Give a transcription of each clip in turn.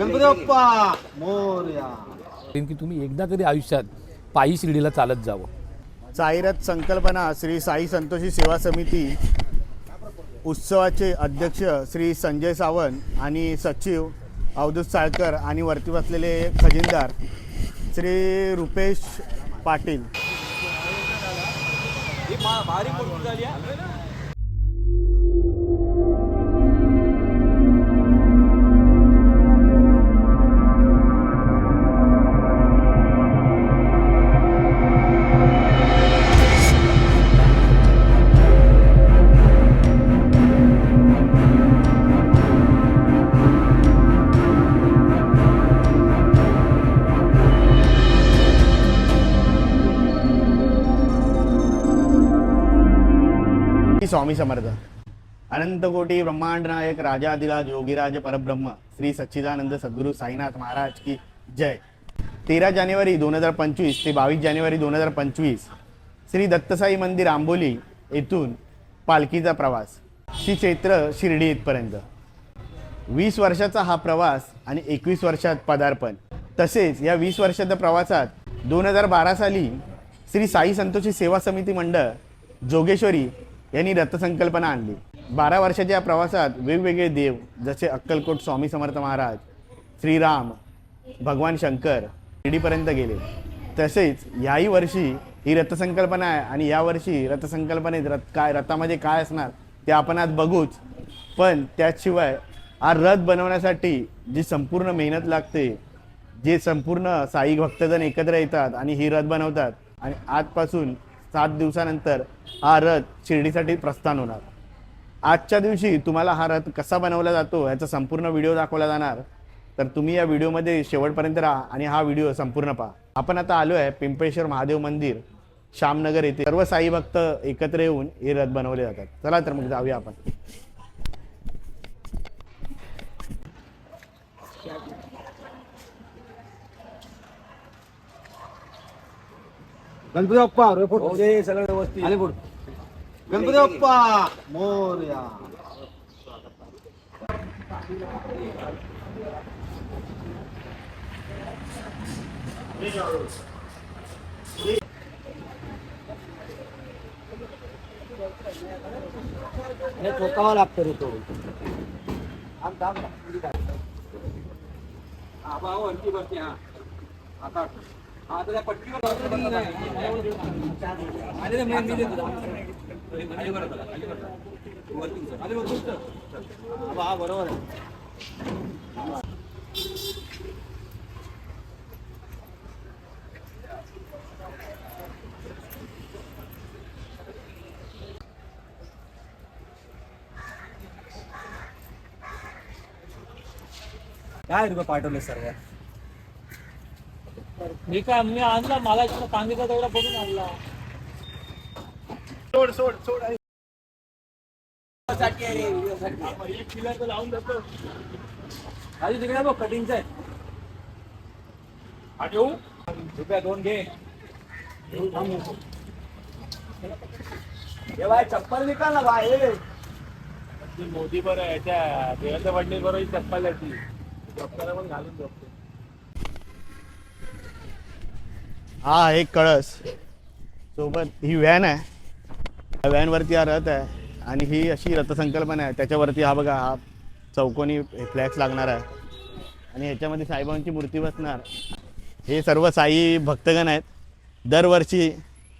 गणपती बाप्पा मोरया. कारण की तुम्ही एकदा तरी आयुष्यात पायी शिर्डीला चालत जावं. साईरथ संकल्पना श्री साई संतोषी सेवा समिती उत्सवाचे अध्यक्ष श्री संजय सावंत आणि सचिव अवधूत साळकर आणि वरती बसलेले खजिनदार श्री रुपेश पाटील. स्वामी समर्थ. अनंत कोटी ब्रह्मांड नायक राजा दिराज योगीराज परब्रह्म श्री सच्चिदानंद सद्गुरू साईनाथ महाराज की जय. तेरा जानेवारी दोन हजार पंचवीस ते बावीस जानेवारी दोन हजार पंचवीस श्री दत्तसाई मंदिर आंबोली येथून पालखीचा प्रवास. श्री चैत्र शिर्डी इथपर्यंत. वीस वर्षाचा हा प्रवास आणि एकवीस वर्षात पदार्पण. तसेच या वीस वर्षाच्या प्रवासात दोन हजार बारा साली श्री साई संतोषी सेवा समिती मंडळ जोगेश्वरी यांनी रथसंकल्पना आणली. बारा वर्षाच्या या प्रवासात वेगवेगळे देव जसे अक्कलकोट स्वामी समर्थ महाराज श्रीराम भगवान शंकर शिर्डीपर्यंत गेले. तसेच याही वर्षी ही रथसंकल्पना आहे आणि यावर्षी रथसंकल्पनेत रथ काय रथामध्ये काय असणार ते आपण आज बघूच. पण त्याशिवाय हा रथ बनवण्यासाठी जी संपूर्ण मेहनत लागते जे संपूर्ण साई भक्तजण एकत्र येतात आणि ही रथ बनवतात आणि आजपासून सात दिवसानंतर हा रथ शिर्डीसाठी प्रस्थान होणार. आजच्या दिवशी तुम्हाला हा रथ कसा बनवला जातो याचा संपूर्ण व्हिडिओ दाखवला जाणार. तर तुम्ही या व्हिडिओमध्ये शेवटपर्यंत राहा आणि हा व्हिडिओ संपूर्ण पहा. आपण आता आलो आहे पिंपळेश्वर महादेव मंदिर श्यामनगर येथे. सर्व साई भक्त एकत्र येऊन हे रथ बनवले जातात. चला तर मग जाऊया आपण. गणपती बाप्पा रे फोटो सगळं व्यवस्थित. आले फोटो गणपती बाप्पा मोरया. ठोकावा लागतो रे तो. हा बरोबर आहे काय रुपये पाठवले सर्व मी काय मी आणला मला इथं सांगितलं तेवढा बघून आणला. सोड सोड सोड. आधी तिकडे बघ कटिंगचं आहे. हा घेऊ रुपया दोन घे. चप्पल निकाल ना भाई मोदी बरं याच्या देवाच्या वडील बरोबर चप्पल याची डॉक्टर पण घालून झोपते. हा एक कळस. सोबत ही व्हॅन आहे. व्हॅनवरती हा रथ आहे आणि ही अशी रथसंकल्पना आहे. त्याच्यावरती हा बघा हा चौकोनी फ्लॅक्स लागणार आहे. आणि ह्याच्यामध्ये साईबाबांची मूर्ती बसणार. हे सर्व साई भक्तगण आहेत. दरवर्षी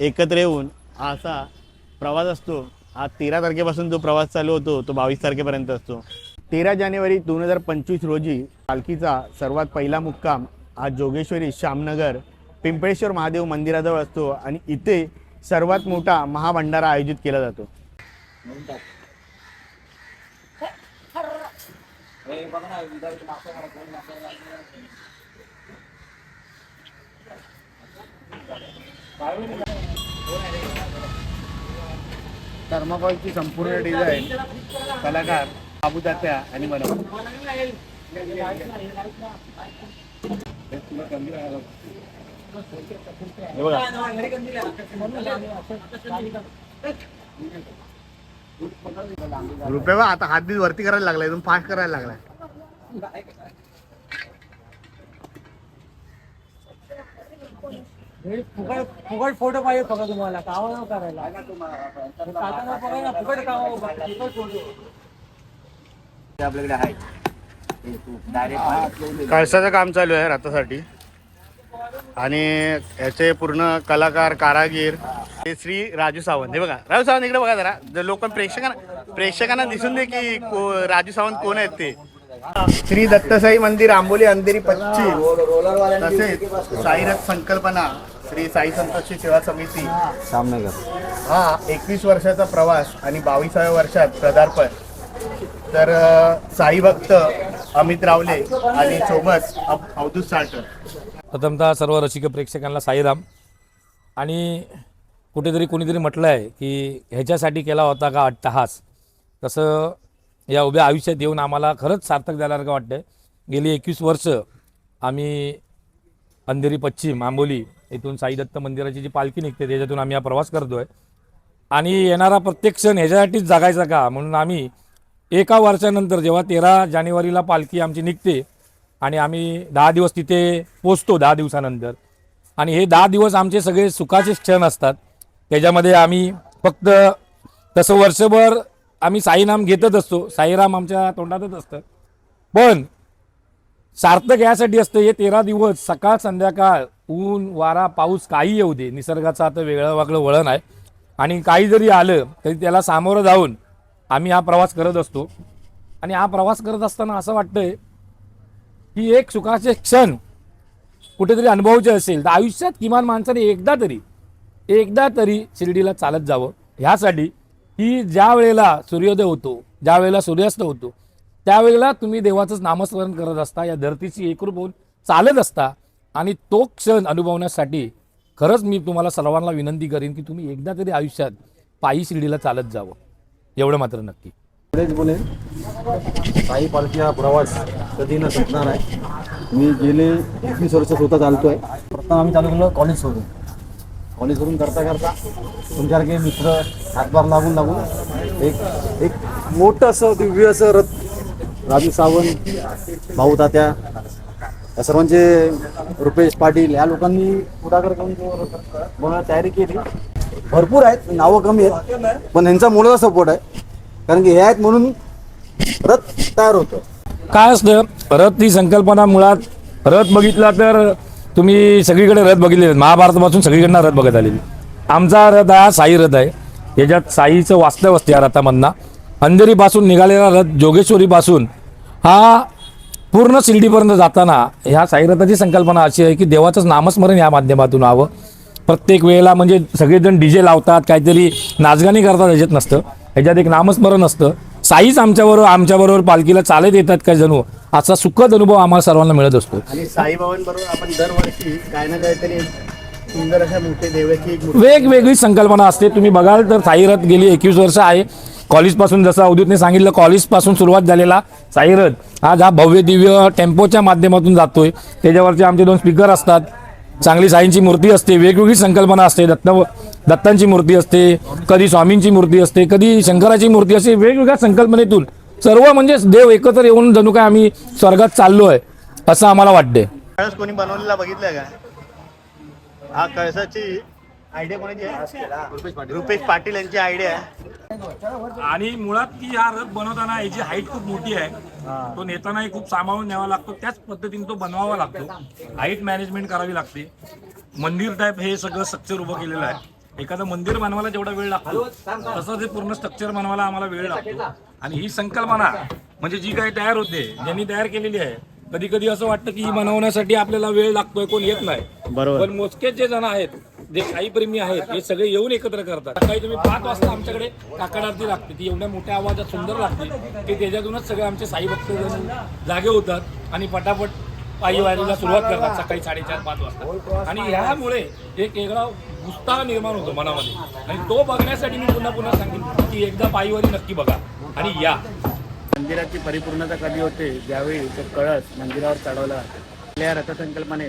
एकत्र येऊन हा असा प्रवास असतो. हा तेरा तारखेपासून जो प्रवास चालू होतो तो बावीस तारखेपर्यंत असतो. तेरा जानेवारी दोन हजार पंचवीस रोजी पालखीचा सर्वात पहिला मुक्काम हा जोगेश्वरी श्यामनगर पिंपळेश्वर महादेव मंदिराजवळ असतो आणि इथे सर्वात मोठा महाभंडारा आयोजित केला जातो. थर्माकॉलची संपूर्ण डिझाईन कलाकार बाबू तात्या हे बघा. रुपये आता हात बीत वरती करायला लागलाय एकदम फास्ट करायला लागलाय. फुकट फोटो पाहिजे बघा तुम्हाला? कावा नाव करायला. फुकट कावा फोटो. आपल्याकडे आहे. काळसाचं काम चालू आहे रातासाठी? आणि याचे पूर्ण कलाकार कारागीर हे श्री राजू सावंत. हे बघा राजू सावंत इकडे बघा जरा. लोक प्रेक्षकांना प्रेक्षकांना दिसून दे की को- राजू सावंत कोण आहेत ते. श्री दत्तसाई मंदिर आंबोली अंधेरी पश्चिम तसेच साईरथ संकल्पना श्री साई संतोषी सेवा समिती. सामने हा एकवीस वर्षाचा प्रवास आणि बावीसाव्या वर्षात पदार्पण. तर साई भक्त अमित रावले आणि सोबत अवधूत साळकर. प्रथमतः सर्व रसिक प्रेक्षकांना साईराम. आणि कुठेतरी कोणीतरी म्हटलं आहे की ह्याच्यासाठी केला होता का अट्टहास? तसं या उभ्या आयुष्यात येऊन आम्हाला खरंच सार्थक झाल्यासारखं वाटतं गेली एकवीस वर्ष आम्ही अंधेरी पश्चिम आंबोली इथून साई दत्त मंदिराची जी पालखी निघते त्याच्यातून आम्ही हा प्रवास करतो आहे आणि येणारा प्रत्येक क्षण ह्याच्यासाठीच जगायचा का? म्हणून आम्ही एका वर्षानंतर जेव्हा तेरा जानेवारीला पालखी आमची निघते आणि आम्ही दहा दिवस तिथे पोचतो दहा दिवसानंतर. आणि हे दहा दिवस आमचे सगळे सुखाचे क्षण असतात. त्याच्यामध्ये आम्ही फक्त तसं वर्षभर आम्ही साईनाम घेतच असतो. साईराम आमच्या तोंडातच असतं. पण सार्थक यासाठी असतं हे तेरा दिवस सकाळ संध्याकाळ ऊन वारा पाऊस काही येऊ दे. निसर्गाचं आता वेगळं वागळं वळण आहे. आणि काही जरी आलं तरी त्याला सामोरं जाऊन आम्ही हा प्रवास करत असतो. आणि हा प्रवास करत असताना असं वाटतंय की एक सुखाचे क्षण कुठेतरी अनुभवायचे असेल तर आयुष्यात किमान माणसाने एकदा तरी एकदा तरी शिर्डीला चालत जावं. ह्यासाठी की ज्या वेळेला सूर्योदय होतो ज्या वेळेला सूर्यास्त होतो त्यावेळेला तुम्ही देवाचंच नामस्मरण करत असता या धरतीची एकरूप होऊन चालत असता आणि तो क्षण अनुभवण्यासाठी खरंच मी तुम्हाला सर्वांना विनंती करेन की तुम्ही एकदा तरी आयुष्यात पायी शिर्डीला चालत जावं. एवढं मात्र नक्की. पुढेच बोलेन साई पालखी हा प्रवास कधी न सुटणार आहे. मी गेले एकवीस वर्ष स्वतः आहे प्रथम आम्ही चालू केलं कॉलेज सोडून. कॉलेज सोडून करता करता तुमच्यासारखे मित्र हातभार लागून लागून एक एक मोठं असं दिव्य असं रथ राजू सावंत भाऊ तात्या या सर्वांचे रुपेश पाटील या लोकांनी पुढाकार करून जो बनवायला तयारी केली. भरपूर आहेत नावं कमी आहेत पण यांचा मुलाचा सपोर्ट आहे. कारण की हे आहेत म्हणून रथ तयार होतो. काय असतं रथ ही संकल्पना मुळात रथ बघितला तर तुम्ही सगळीकडे रथ बघितले महाभारतापासून सगळीकडनं रथ बघत आलेली. आमचा रथ हा साई रथ आहे. याच्यात साईचं वास्तव असते या रथामधनं. अंधेरीपासून निघालेला रथ जोगेश्वरीपासून हा पूर्ण शिर्डीपर्यंत जाताना ह्या साई रथाची संकल्पना अशी आहे की देवाचंच नामस्मरण या माध्यमातून हवं प्रत्येक वेळेला म्हणजे सगळेजण डीजे लावतात काहीतरी नाचगाणी करतात ह्याच्यात नसतं. ह्याच्यात एक नामस्मरण असतं. साईच आमच्याबरोबर आमच्याबरोबर पालखीला चालत येतात काय जणू? असा सुखद अनुभव आम्हाला सर्वांना मिळत असतो. आणि साईबाबांबरोबर आपण दरवर्षी काही ना काहीतरी सुंदर अशा मोठे देवाची एक मूर्ती वेगवेगळी संकल्पना असते. तुम्ही बघाल तर साईरथ गेली एकवीस वर्ष आहे. कॉलेजपासून जसं अवधूतने सांगितलं कॉलेजपासून सुरुवात झालेला साईरथ आज हा भव्य दिव्य टेम्पोच्या माध्यमातून जातोय. त्याच्यावरचे आमचे दोन स्पीकर असतात. चांगली साईंची मूर्ती असते वेगवेगळी संकल्पना असते दत्त दत्तांची मूर्ती असते कधी स्वामींची मूर्ती असते कधी शंकराची मूर्ती असते वेगवेगळ्या संकल्पनेतून सर्व म्हणजे देव एकत्र येऊन जणू काय आम्ही स्वर्गात चाललो आहे असं आम्हाला वाटते कळस कोणी बनवलेला बघितलंय का? हा कळसाची आयडिया कोणाची आहे? रुपेश पाटील यांची आयडिया आहे. आणि मुळात ती हा रथ बनवताना याची हाईट खूप मोठी आहे. तो नेतानाही खूप सांभाळून न्यावा लागतो. त्याच पद्धतीने तो बनवावा लागतो. हाईट मॅनेजमेंट करावी लागते. मंदिर टाईप हे सगळं स्ट्रक्चर उभं केलेलं आहे. एखादं मंदिर बनवायला जेवढा वेळ लागतो तसं ते पूर्ण स्ट्रक्चर बनवायला आम्हाला वेळ लागतो. आणि ही संकल्पना म्हणजे जी काही तयार होते ज्यांनी तयार केलेली आहे कधी कधी असं वाटतं की ही बनवण्यासाठी आपल्याला वेळ लागतोय कोण येत नाही. बरोबर. पण मोजकेच जे जण आहेत जे काही प्रेमी आहेत हे सगळे येऊन एकत्र करतात. सकाळी तुम्ही पाच वाजता आमच्याकडे काकड आरती लागते. ती एवढ्या मोठ्या आवाजात सुंदर लागते. की त्याच्यातूनच सगळे आमचे साई भक्त जागे होतात आणि पटापट पायी वारीला सुरुवात करतात सकाळी साडेचार पाच वाजता. आणि ह्यामुळे एक वेगळा उत्साह निर्माण होतो मनामध्ये. आणि तो बघण्यासाठी मी पुन्हा पुन्हा सांगेन की एकदा पायीवारी नक्की बघा. आणि या. मंदिराची परिपूर्णता कधी होते? ज्यावेळी तो कळस मंदिरावर चढवला. आपल्या रथसंकल्पाने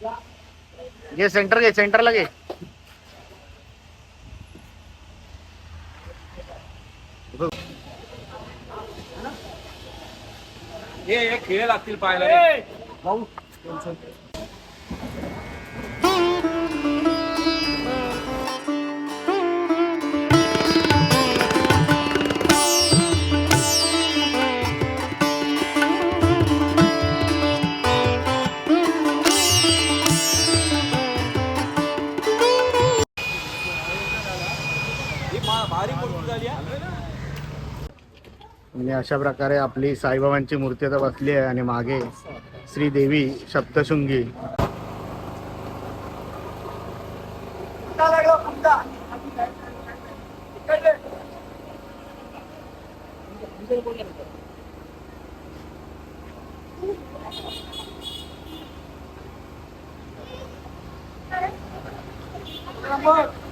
घे सेंटर घे सेंटरला घे हे खेळ लागतील पाहायला. रे. आणि अशा प्रकारे आपली साईबाबांची मूर्ती आता बसली आहे आणि मागे श्रीदेवी सप्तशृंगी. Come सप्तशृंगी